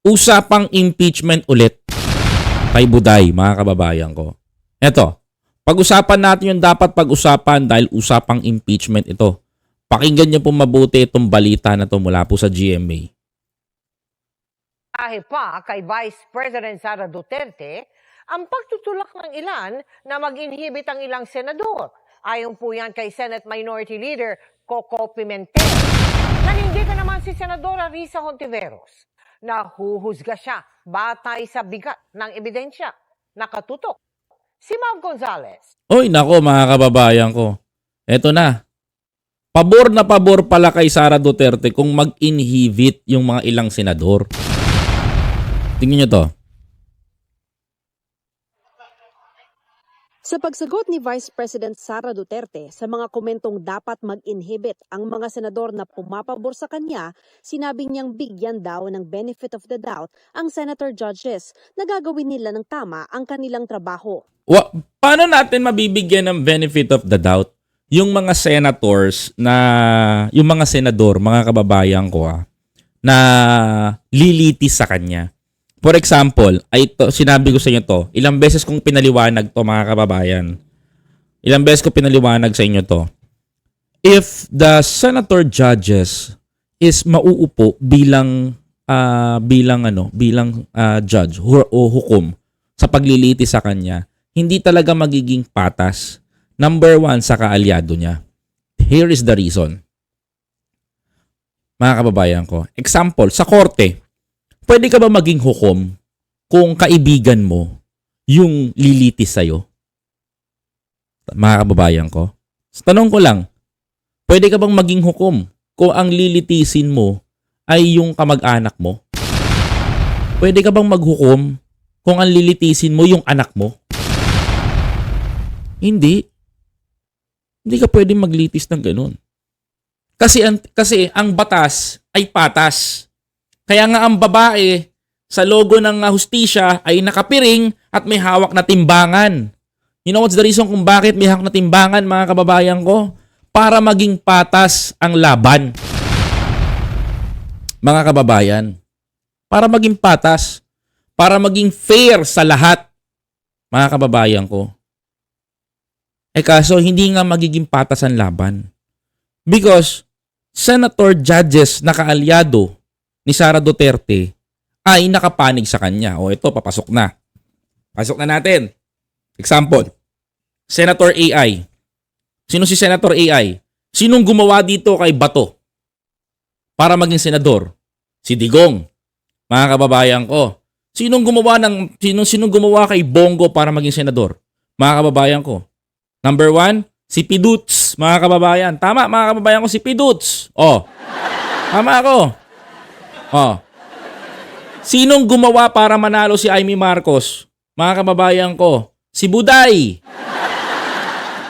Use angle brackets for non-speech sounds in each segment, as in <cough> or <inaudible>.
usapang impeachment ulit kay Buday, mga kababayan ko. Eto, pag-usapan natin yung dapat pag-usapan dahil usapang impeachment ito. Pakinggan niyo po mabuti itong balita na to mula po sa GMA. Dahil pa kay Vice President Sara Duterte ang pagtutulak ng ilan na mag-inhibit ang ilang senador. Ayon po yan kay Senate Minority Leader Coco Pimentel. Nanindigan naman si Senadora Risa Hontiveros. Nahuhusga siya batay sa bigat ng ebidensya. Nakatutok. Si Mav Gonzales. Oy, nako mga kababayan ko. Eto na. Pabor na pabor pala kay Sara Duterte kung mag-inhibit yung mga ilang senador. Tingnan nyo to. Sa pagsagot ni Vice President Sara Duterte sa mga komentong dapat mag-inhibit ang mga senador na pumapabor sa kanya, sinabi niyang bigyan daw ng benefit of the doubt ang senator judges na gagawin nila ng tama ang kanilang trabaho. Wa, paano natin mabibigyan ng benefit of the doubt yung mga senators na yung mga senador, mga kababayan ko ah, na lilitis sa kanya. For example, ay to, sinabi ko sa inyo to, ilang beses kong pinaliwanag to mga kababayan. Ilang beses ko pinaliwanag sa inyo to. If the senator judges is mauupo bilang ah, bilang ano, bilang ah, judge hu- o hukom sa paglilitis sa kanya, hindi talaga magiging patas. Number one, sa kaalyado niya. Here is the reason. Mga kababayan ko. Example, sa korte, pwede ka ba maging hukom kung kaibigan mo yung lilitis sa'yo? Mga kababayan ko. Tanong ko lang, pwede ka bang maging hukom kung ang lilitisin mo ay yung kamag-anak mo? Pwede ka bang maghukom kung ang lilitisin mo yung anak mo? Hindi. Hindi ka pwedeng maglitis ng ganun. Kasi kasi ang batas ay patas. Kaya nga ang babae sa logo ng uh, hustisya ay nakapiring at may hawak na timbangan. You know what's the reason kung bakit may hawak na timbangan mga kababayan ko? Para maging patas ang laban. Mga kababayan, para maging patas, para maging fair sa lahat, mga kababayan ko. Eh kaso hindi nga magiging patas ang laban. Because senator judges na kaalyado ni Sara Duterte ay nakapanig sa kanya. O ito, papasok na. Pasok na natin. Example, Senator AI. Sino si Senator AI? Sinong gumawa dito kay Bato para maging senador? Si Digong. Mga kababayan ko. Sinong gumawa ng sinong sinong gumawa kay Bongo para maging senador? Mga kababayan ko. Number one, si Piduts, mga kababayan. Tama, mga kababayan ko, si Piduts. Oh. Tama ako. Oh. Sinong gumawa para manalo si Amy Marcos? Mga kababayan ko, si Buday.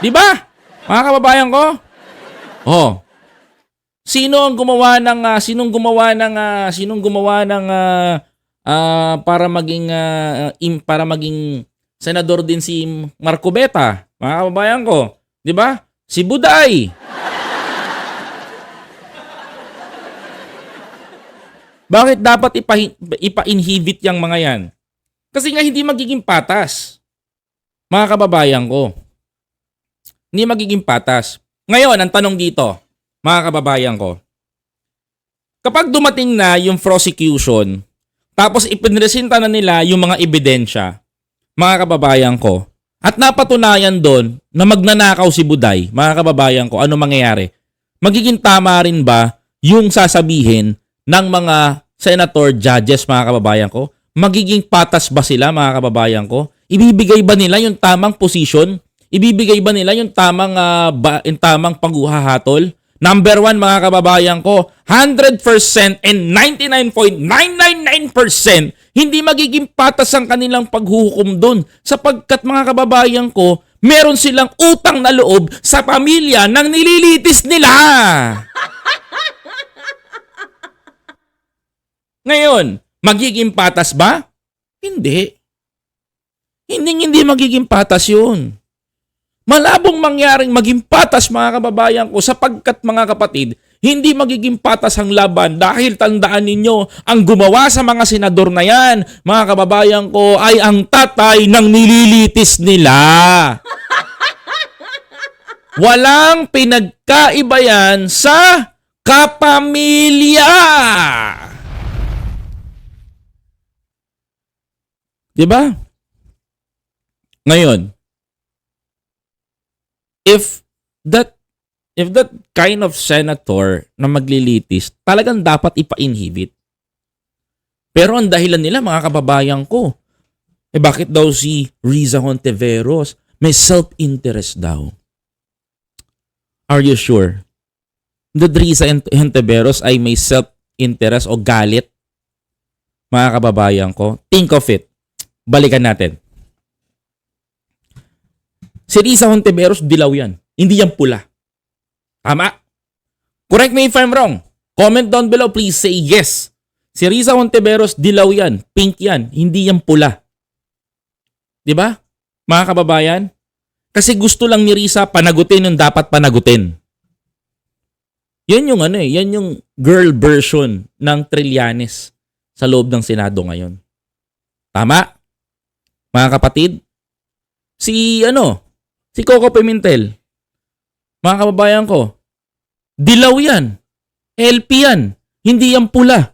Di ba? Mga kababayan ko? Oh. Sino ang gumawa ng ah, sinong gumawa ng ah, sinong gumawa ng ah, ah, para maging ah, im, para maging senador din si Marco Beta, mga kababayan ko. 'Di ba? Si Buday. Bakit dapat ipa- ipa-inhibit yung mga yan? Kasi nga hindi magiging patas. Mga kababayan ko. Hindi magiging patas. Ngayon, ang tanong dito, mga kababayan ko. Kapag dumating na yung prosecution, tapos ipinresenta na nila yung mga ebidensya, mga kababayan ko, at napatunayan doon na magnanakaw si Buday, mga kababayan ko, ano mangyayari? Magiging tama rin ba yung sasabihin ng mga senator judges, mga kababayan ko? Magiging patas ba sila, mga kababayan ko? Ibibigay ba nila yung tamang position? Ibibigay ba nila yung tamang, ah, ba, yung tamang paghuhahatol? Number one, mga kababayan ko, 100% and 99.999% hindi magiging patas ang kanilang paghuhukom doon. Sapagkat mga kababayan ko, meron silang utang na loob sa pamilya ng nililitis nila. <laughs> Ngayon, magiging patas ba? Hindi. Hindi hindi magiging patas yun. Malabong mangyaring maging patas mga kababayan ko sapagkat mga kapatid, Hindi magiging patas ang laban dahil tandaan ninyo, ang gumawa sa mga senador na yan, mga kababayan ko, ay ang tatay ng nililitis nila. <laughs> Walang pinagkaiba yan sa kapamilya. Di ba? Ngayon, if that if that kind of senator na maglilitis, talagang dapat ipa-inhibit. Pero ang dahilan nila, mga kababayan ko, eh bakit daw si Riza Hontiveros may self-interest daw? Are you sure? That Riza Hontiveros ay may self-interest o galit? Mga kababayan ko, think of it. Balikan natin. Si Riza Hontiveros, dilaw yan. Hindi yan pula. Tama? Correct me if I'm wrong. Comment down below, please say yes. Si Riza Hontiveros, dilaw yan. Pink yan. Hindi yan pula. Di ba? Mga kababayan? Kasi gusto lang ni Riza panagutin yung dapat panagutin. Yan yung ano eh, yan yung girl version ng Trillanes sa loob ng Senado ngayon. Tama? Mga kapatid? Si ano? Si Coco Pimentel. Mga kababayan ko, dilaw yan. LP yan. Hindi yan pula.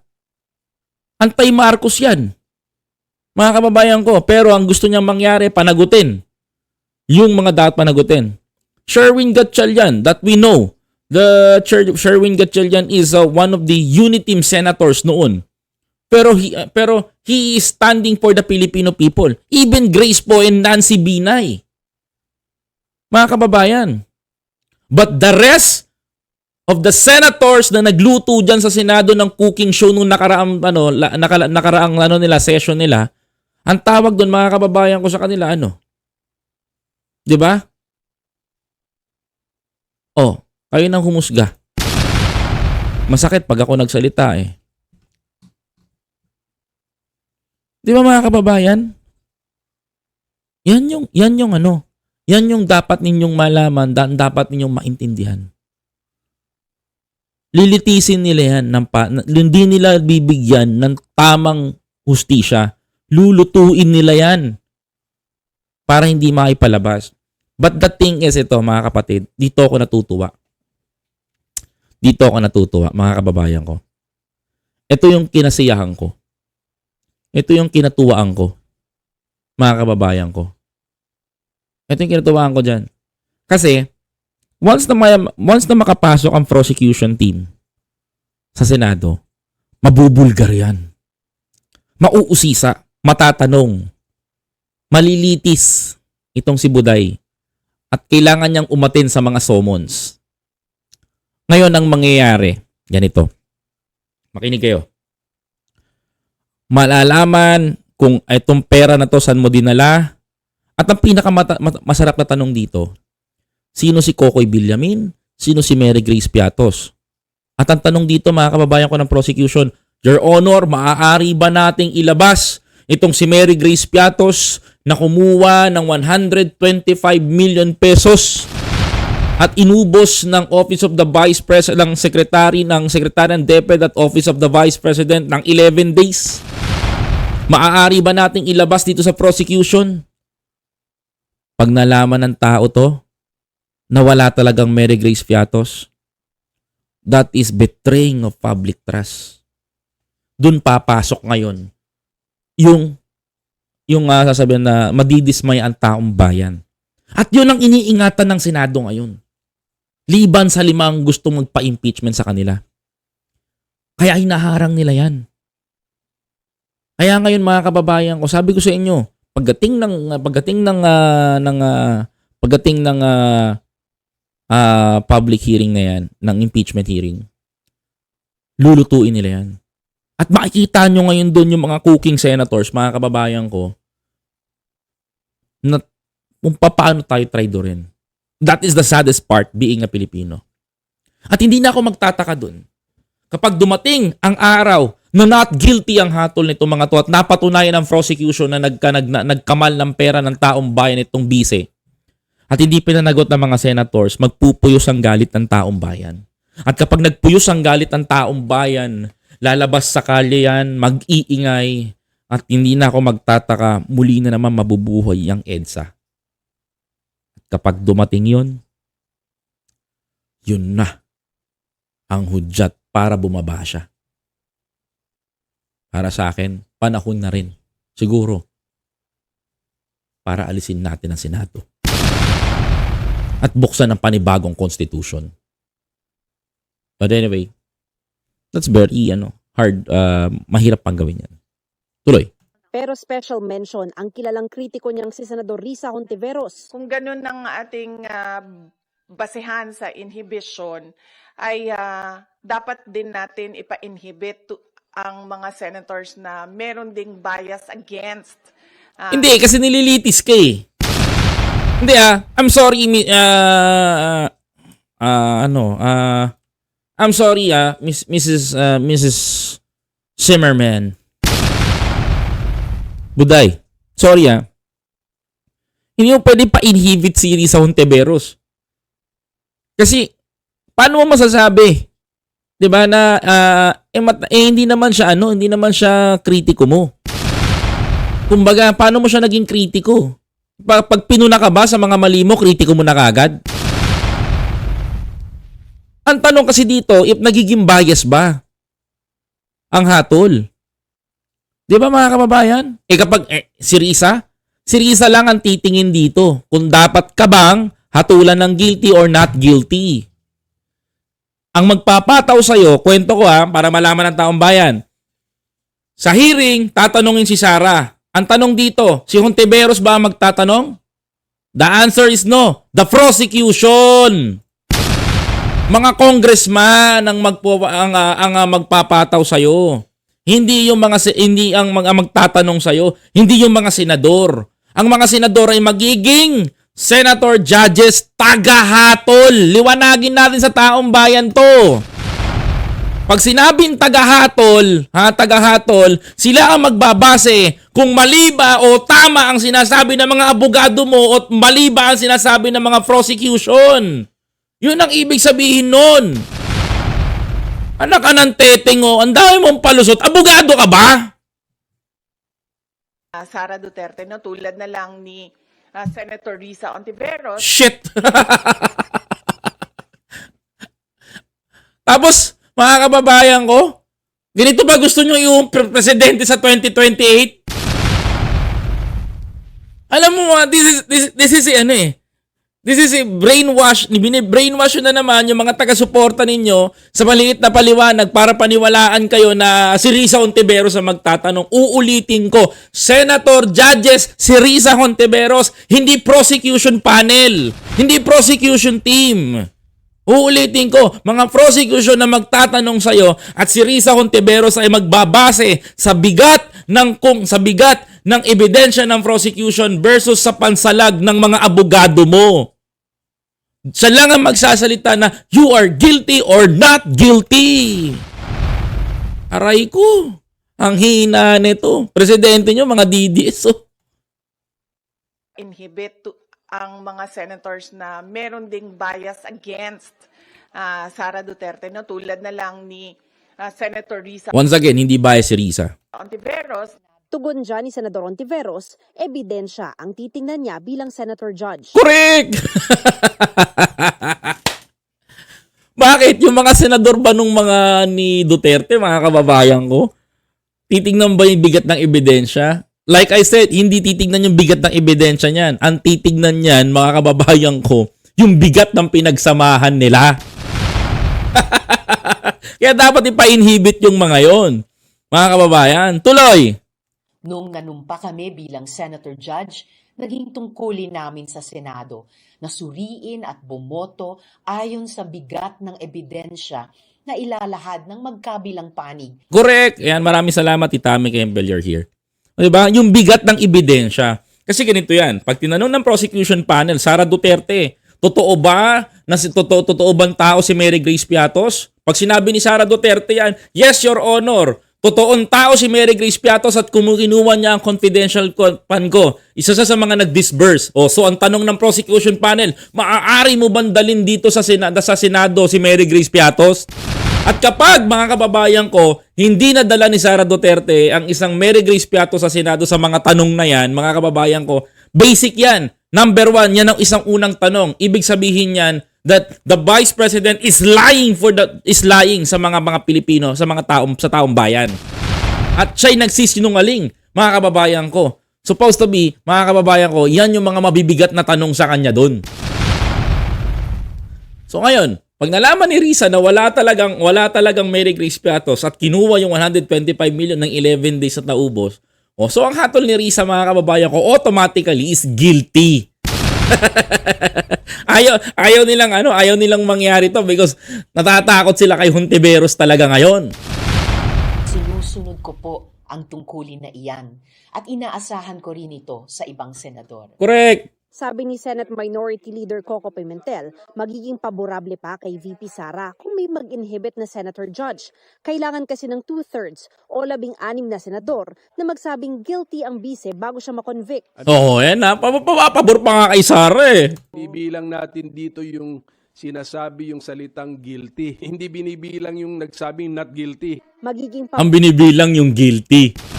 Antay-Marcos yan. Mga kababayan ko, pero ang gusto niyang mangyari, panagutin. Yung mga dapat panagutin. Sherwin Gatchalian, that we know. The Sher- Sherwin Gatchalian is uh, one of the Uniteam senators noon. Pero he, uh, pero he is standing for the Filipino people. Even Grace po and Nancy Binay. Mga kababayan. But the rest of the senators na nagluto diyan sa Senado ng cooking show nung nakaraang ano la, nakala, nakaraang ano nila session nila, ang tawag doon mga kababayan ko sa kanila ano? 'Di ba? Oh, kayo nang humusga. Masakit pag ako nagsalita eh. 'Di ba mga kababayan? Yan yung yan yung ano, yan yung dapat ninyong malaman, da- dapat ninyong maintindihan. Lilitisin nila yan, ng pa, hindi nila bibigyan ng tamang hustisya. Lulutuin nila yan para hindi maipalabas. But the thing is ito, mga kapatid, dito ako natutuwa. Dito ako natutuwa, mga kababayan ko. Ito yung kinasiyahan ko. Ito yung kinatuwaan ko, mga kababayan ko. Ito yung kinatuwaan ko dyan. Kasi, once na, may, once na makapasok ang prosecution team sa Senado, mabubulgar yan. Mauusisa, matatanong, malilitis itong si Buday at kailangan niyang umatin sa mga summons. Ngayon, ang mangyayari, ganito. Makinig kayo. Malalaman kung itong pera na to saan mo dinala, at ang pinakamasarap na tanong dito, sino si Kokoy Villamin? Sino si Mary Grace Piatos? At ang tanong dito mga kababayan ko ng prosecution, Your Honor, maaari ba nating ilabas itong si Mary Grace Piatos na kumuha ng 125 million pesos at inubos ng Office of the Vice President, ng Secretary ng Secretary ng DepEd at Office of the Vice President ng 11 days? Maaari ba nating ilabas dito sa prosecution? Pag nalaman ng tao to, na wala talagang Mary Grace Fiatos, that is betraying of public trust. Doon papasok ngayon yung yung uh, sasabihin na madidismay ang taong bayan. At yun ang iniingatan ng Senado ngayon. Liban sa limang gustong magpa-impeachment sa kanila. Kaya hinaharang nila yan. Kaya ngayon mga kababayan ko, sabi ko sa inyo, pagdating ng uh, pagdating ng uh, ng uh, pagdating ng uh, uh, public hearing na yan, ng impeachment hearing, lulutuin nila yan. At makikita nyo ngayon doon yung mga cooking senators, mga kababayan ko, na kung paano tayo traidorin. That is the saddest part being a Filipino. At hindi na ako magtataka doon. Kapag dumating ang araw na not guilty ang hatol nito mga to at napatunayan ng prosecution na nagka, nag, na, nagkamal ng pera ng taong bayan itong bise at hindi pinanagot ng mga senators, magpupuyos ang galit ng taong bayan. At kapag nagpuyos ang galit ng taong bayan, lalabas sa kalye yan, mag-iingay, at hindi na ako magtataka, muli na naman mabubuhay ang EDSA. At kapag dumating yon, yun na ang hudyat para bumaba siya. Para sa akin, panahon na rin. Siguro. Para alisin natin ang Senado. At buksan ang panibagong constitution. But anyway, that's very, ano, hard, uh, mahirap pang gawin yan. Tuloy. Pero special mention ang kilalang kritiko niyang si Senador Risa Hontiveros. Kung ganun ang ating ah, basehan sa inhibition, ay ah, dapat din natin ipa-inhibit to- ang mga senators na meron ding bias against. ah, Hindi, kasi nililitis ka eh. Hindi ah, I'm sorry, ah, ah, ano, ah, I'm sorry ah, Miss, Mrs. ah, Mrs. Zimmerman. Buday, sorry ah. Hindi mo pwede pa-inhibit si Risa Honteveros. Kasi, paano mo masasabi? 'Di ba na ah, eh, mat- eh, hindi naman siya ano, hindi naman siya kritiko mo. Kumbaga, paano mo siya naging kritiko? Pa- pag pinuna ka ba sa mga mali mo, kritiko mo na kagad? Ang tanong kasi dito, if nagiging bias ba ang hatol? Di ba mga kababayan? Eh kapag eh, si Risa, si Risa lang ang titingin dito kung dapat ka bang hatulan ng guilty or not guilty. Ang magpapataw sa'yo, kwento ko ha, para malaman ng taong bayan. Sa hearing, tatanungin si Sara. Ang tanong dito, si Hontiveros ba ang magtatanong? The answer is no. The prosecution. Mga congressman ang magpo ang, ang ah, magpapataw sa Hindi yung mga hindi ang mga magtatanong sa hindi yung mga senador. Ang mga senador ay magiging senator judges tagahatol. Liwanagin natin sa taong bayan 'to. Pag sinabing tagahatol, ha, tagahatol, sila ang magbabase kung mali ba o tama ang sinasabi ng mga abogado mo o mali ba ang sinasabi ng mga prosecution. Yun ang ibig sabihin nun. Anak ka ng teteng o, ang dami mong palusot. Abogado ka ba? ah, Sara Duterte, no, tulad na lang ni ah, Senator Risa Ontiveros, Shit! <laughs> Tapos, mga kababayan ko, ganito ba gusto nyo yung pre- presidente sa 2028? Alam mo, ah, this is, this, this is ano eh, This is a brainwash, bini-brainwash na naman yung mga taga-suporta ninyo sa maliit na paliwanag para paniwalaan kayo na si Risa Hontiveros ang magtatanong. Uulitin ko, Senator Judges si Risa Hontiveros, hindi prosecution panel, hindi prosecution team. Uulitin ko, mga prosecution na magtatanong sa'yo at si Risa Hontiveros ay magbabase sa bigat ng kung sa bigat ng ebidensya ng prosecution versus sa pansalag ng mga abogado mo. Siya lang ang magsasalita na you are guilty or not guilty. Aray ko. Ang hina nito. Presidente nyo, mga DDS. Oh. inhibit to- ang mga senators na meron ding bias against ah, Sara Duterte, no, tulad na lang ni ah, Senator Risa Once again, hindi bias si Risa. Ontiveros, Tugon dyan ni Senador Hontiveros, ebidensya ang titingnan niya bilang Senator Judge. Correct! <laughs> Bakit? Yung mga senador ba nung mga ni Duterte, mga kababayan ko, titignan ba yung bigat ng ebidensya? Like I said, hindi titignan yung bigat ng ebidensya niyan. Ang titignan niyan, mga kababayan ko, yung bigat ng pinagsamahan nila. <laughs> Kaya dapat ipa-inhibit yung mga yon. Mga kababayan, tuloy! Noong nanumpa kami bilang Senator Judge, naging tungkulin namin sa Senado na suriin at bumoto ayon sa bigat ng ebidensya na ilalahad ng magkabilang panig. Correct. Ayan, maraming salamat, Itami Campbell, you're here. O, Diba? Yung bigat ng ebidensya. Kasi ganito yan. Pag tinanong ng prosecution panel, Sara Duterte, totoo ba na si totoo, totoo bang tao si Mary Grace Piatos? Pag sinabi ni Sara Duterte yan, yes, your honor. Totoong tao si Mary Grace Piatos at kumukinuha niya ang confidential pan ko. Isa sa mga nag-disburse. O, so ang tanong ng prosecution panel, maaari mo bang dalin dito sa, Senado, sa Senado si Mary Grace Piatos? At kapag, mga kababayan ko, hindi nadala ni Sara Duterte ang isang Mary Grace Piatos sa Senado sa mga tanong na yan, mga kababayan ko, basic yan. Number one, yan ang isang unang tanong. Ibig sabihin yan that the Vice President is lying for the is lying sa mga mga Pilipino, sa mga taong sa taong bayan. At siya'y nagsisinungaling, mga kababayan ko. Supposed to be, mga kababayan ko, yan yung mga mabibigat na tanong sa kanya doon. So ngayon, pag nalaman ni Risa na wala talagang wala talagang Mary Grace Piatos at kinuha yung 125 million ng 11 days at naubos, o so ang hatol ni Risa mga kababayan ko automatically is guilty. <laughs> ayaw ayaw nilang ano, ayaw nilang mangyari to because natatakot sila kay Hontiveros talaga ngayon. Sinusunod ko po ang tungkulin na iyan at inaasahan ko rin ito sa ibang senador. Correct. Sabi ni Senate Minority Leader Coco Pimentel, magiging paborable pa kay VP Sara kung may mag-inhibit na senator judge. Kailangan kasi ng two-thirds o labing-anim na senador na magsabing guilty ang bise bago siya makonvict. Oo, yan na. Papapabor pa nga kay Sara eh. Bibilang natin dito yung sinasabi yung salitang guilty. <laughs> Hindi binibilang yung nagsabing not guilty. Magiging Ang binibilang yung guilty.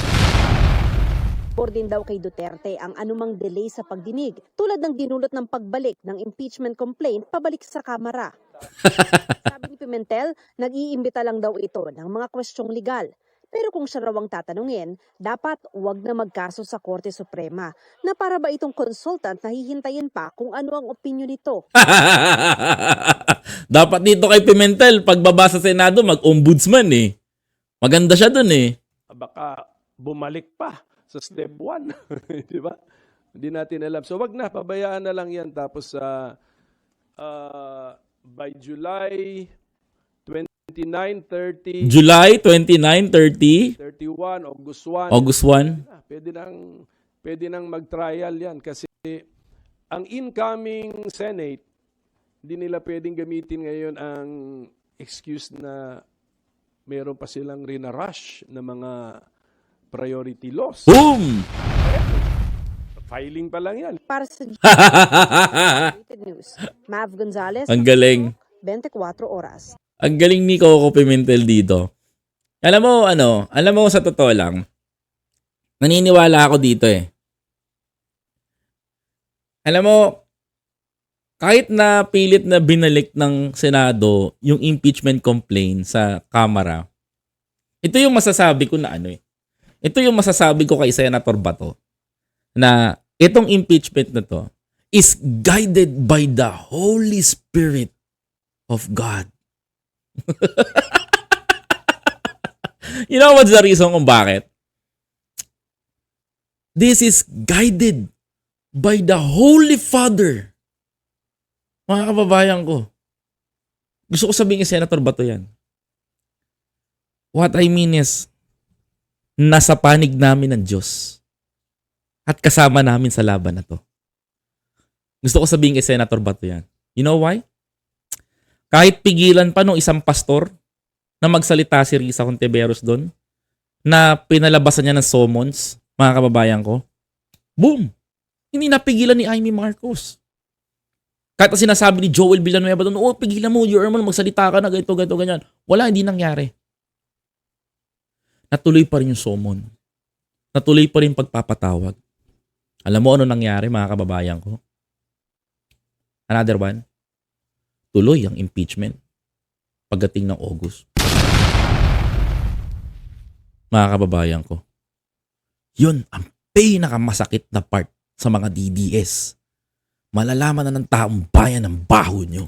Pabor din daw kay Duterte ang anumang delay sa pagdinig tulad ng dinulot ng pagbalik ng impeachment complaint pabalik sa Kamara. <laughs> Sabi ni Pimentel, nag-iimbita lang daw ito ng mga kwestyong legal. Pero kung siya raw ang tatanungin, dapat wag na magkaso sa Korte Suprema na para ba itong consultant na hihintayin pa kung ano ang opinion nito. <laughs> Dapat dito kay Pimentel, pagbaba sa Senado, mag-ombudsman eh. Maganda siya dun eh. Baka bumalik pa sa step 1. <laughs> Di ba? Hindi natin alam. So wag na, pabayaan na lang yan. Tapos sa by July 29, 30, July 29, 30, 31, August 1, August 1. Ah, pwede nang pwede nang mag-trial 'yan kasi ang incoming Senate hindi nila pwedeng gamitin ngayon ang excuse na meron pa silang rina-rush na mga priority laws. Boom! Filing pa lang 'yan. Para sa <laughs> G News, Mav Gonzalez, Ang galing. 24 oras. Ang galing ni Coco Pimentel dito. Alam mo, ano, alam mo sa totoo lang, naniniwala ako dito eh. Alam mo, kahit na pilit na binalik ng Senado yung impeachment complaint sa Kamara, ito yung masasabi ko na ano eh. Ito yung masasabi ko kay Senator Bato na itong impeachment na to is guided by the Holy Spirit of God. <laughs> you know what's the reason kung bakit? This is guided by the Holy Father. Mga kababayan ko. Gusto ko sabihin kay Senator Bato yan. What I mean is, nasa panig namin ng Diyos. At kasama namin sa laban na to. Gusto ko sabihin kay Senator Bato yan. You know why? Kahit pigilan pa nung isang pastor na magsalita si Risa Conteveros doon, na pinalabasan niya ng summons, mga kababayan ko, boom! Hindi napigilan ni Amy Marcos. Kahit ang sinasabi ni Joel Villanueva doon, oh, pigilan mo, you're man, magsalita ka na, ganito, ganito, ganyan. Wala, hindi nangyari. Natuloy pa rin yung summon. Natuloy pa rin pagpapatawag. Alam mo ano nangyari, mga kababayan ko? Another one, tuloy ang impeachment pagdating ng August. Mga kababayan ko, yun ang pinakamasakit na part sa mga DDS. Malalaman na ng taong bayan ang baho nyo.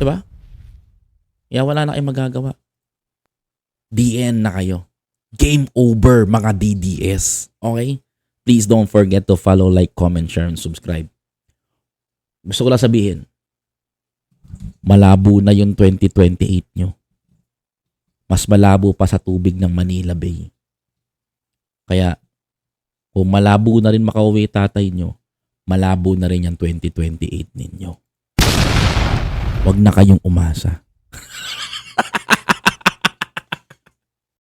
Diba? Kaya wala na kayong magagawa. DN na kayo. Game over mga DDS. Okay? Please don't forget to follow, like, comment, share, and subscribe. Gusto ko lang sabihin, malabo na yung 2028 nyo. Mas malabo pa sa tubig ng Manila Bay. Kaya, kung malabo na rin makauwi tatay nyo, malabo na rin yung 2028 ninyo. Huwag na kayong umasa. <laughs>